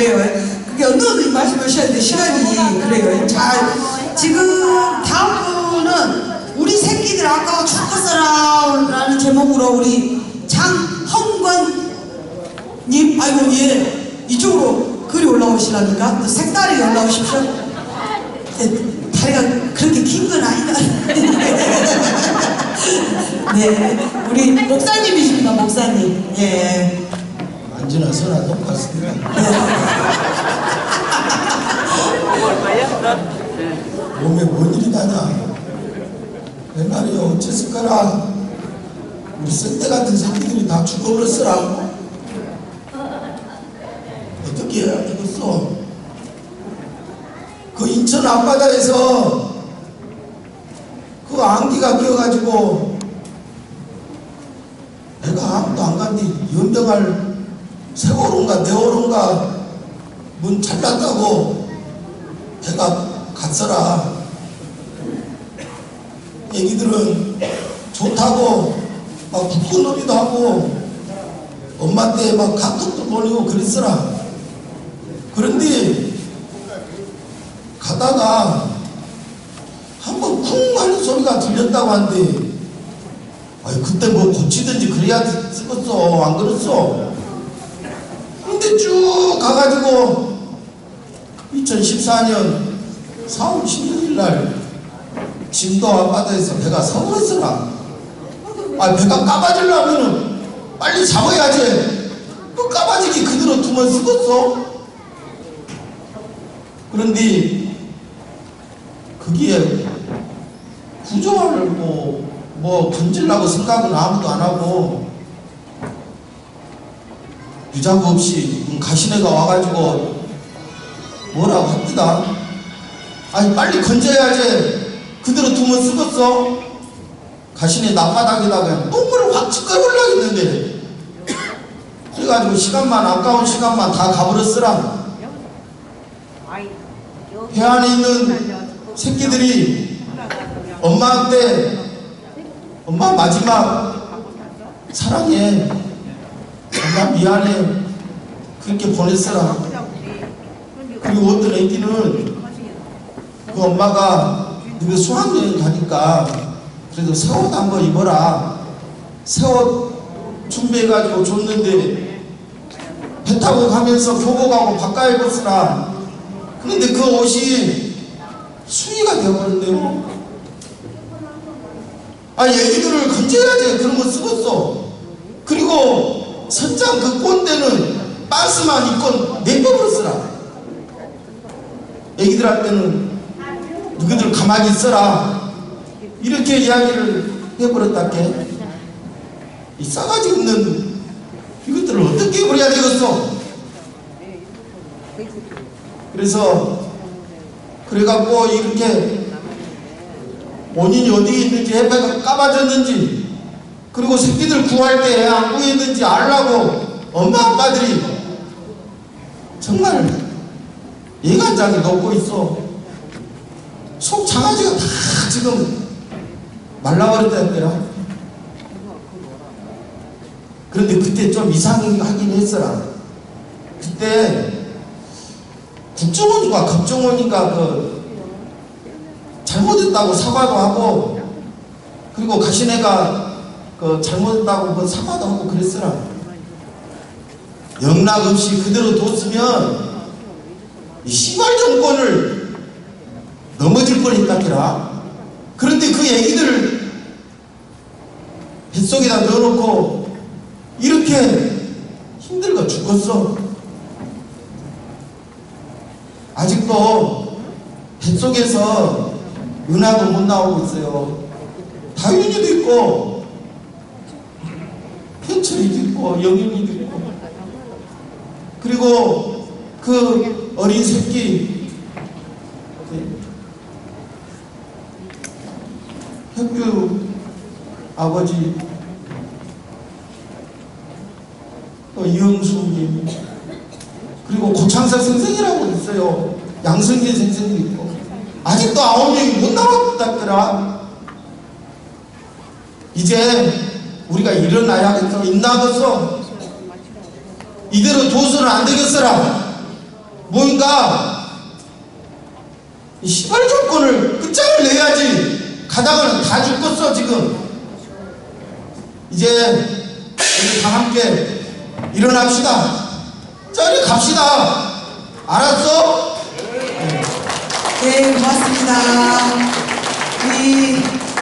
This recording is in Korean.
그래요. 그게 어느 어느 말씀하셨는데 시간이 그래요. 자, 지금 다음 분은 우리 새끼들 아까워 죽었어라라는 제목으로 우리 장헌권 님, 아이고 예 이쪽으로 글이 올라오시라니까 또 색다르게 올라오십시오. 네, 다리가 그렇게 긴 건 아니다. 네, 우리 목사님이십니다, 목사님. 예. 선아 똑같습니다. 몸에 뭔 일이 나냐? 내 말이요, 어째서까라 우리 썩대 같은 새끼들이 다 죽어버렸으라. 어떻게 해야 되겠어? 그 인천 앞바다에서 그 안기가 끼어가지고 내가 아무도 안 간뒤 연병할 세월인가 네월인가 문 잘랐다고 내가 갔어라. 애기들은 좋다고 막 북근놀이도 하고 엄마한테 막 카톡도 보내고 그랬어라. 그런데 가다가 한번 쿵 하는 소리가 들렸다고 한대 아니 그때 뭐 고치든지 그래야 쓰겠어? 안 그랬어 근데 쭉 가가지고 2014년 4월 16일 날 진도 앞바다에서 배가 서버렸어라 아 배가 까봐지려면은 빨리 잡아야지. 그 까봐지기 그대로 두면 쓰겠어. 그런데 거기에 구조를 뭐, 뭐 건질라고 생각은 아무도 안 하고 유자구 없이 가시네가 와가지고 뭐라고 합니다. 아니 빨리 건져야지 그대로 두면 쓰겠어. 가시네 남바닥에다가 똥물을 확 찌꺼버리려고 했는데 그래가지고 시간만 아까운 시간만 다 가버렸으라. 배 안에 있는 새끼들이 엄마한테 엄마 마지막 사랑해 엄마 미안해 그렇게 보냈어라 그리고 어떤 애기는 그 엄마가 너가 수학여행 가니까 그래도 새 옷 한번 입어라. 새 옷 준비해가지고 줬는데 배 타고 가면서 교복하고 바꿔 입었으라 그런데 그 옷이 수위가 되어버렸네요. 아 애기들을 건져야지 그런 거 쓰겠어. 그리고 선장 그 꼰대는 박스만 입고 내버렸으라. 애기들한테는 너희들 가만히 있어라. 이렇게 이야기를 해버렸다께. 이 싸가지 없는 이것들을 어떻게 버려야 되겠어? 그래서 그래갖고 이렇게 원인이 어디에 있는지 해배가 까봐졌는지 그리고 새끼들 구할 때안 구했는지 알라고 엄마 아빠들이 정말 예간장이 녹고 있어. 속 장아지가 다 지금 말라버렸다더라 그런데 그때 좀 이상하긴 했어라. 그때 국정원인가 급정원인가 그 잘못했다고 사과도 하고 그리고 가시네가 그 잘못했다고 그 사과도 하고 그랬어라 영락 없이 그대로 뒀으면 이 시발 정권을 넘어질 뻔했다더라. 그런데 그 얘기들을 뱃속에다 넣어놓고 이렇게 힘들고 죽었어. 아직도 뱃속에서 은하도 못 나오고 있어요. 다윤이도 있고, 현철이도 있고, 영윤이도 있고, 그리고 그 어린 새끼, 혁규 아버지, 또 이영수님, 그리고 고창석 선생이라고 있어요. 양성재 선생도 있고. 아직도 아홉 명이 못 나왔다더라. 이제 우리가 일어나야겠어. 인나겠어. 이대로 둬서는 안 되겠어라. 이 시발 조건을 끝장을 내야지 가다가는 다 죽겠어 지금 이제 우리 다 함께 일어납시다 자리 갑시다 알았어? 네, 고맙습니다.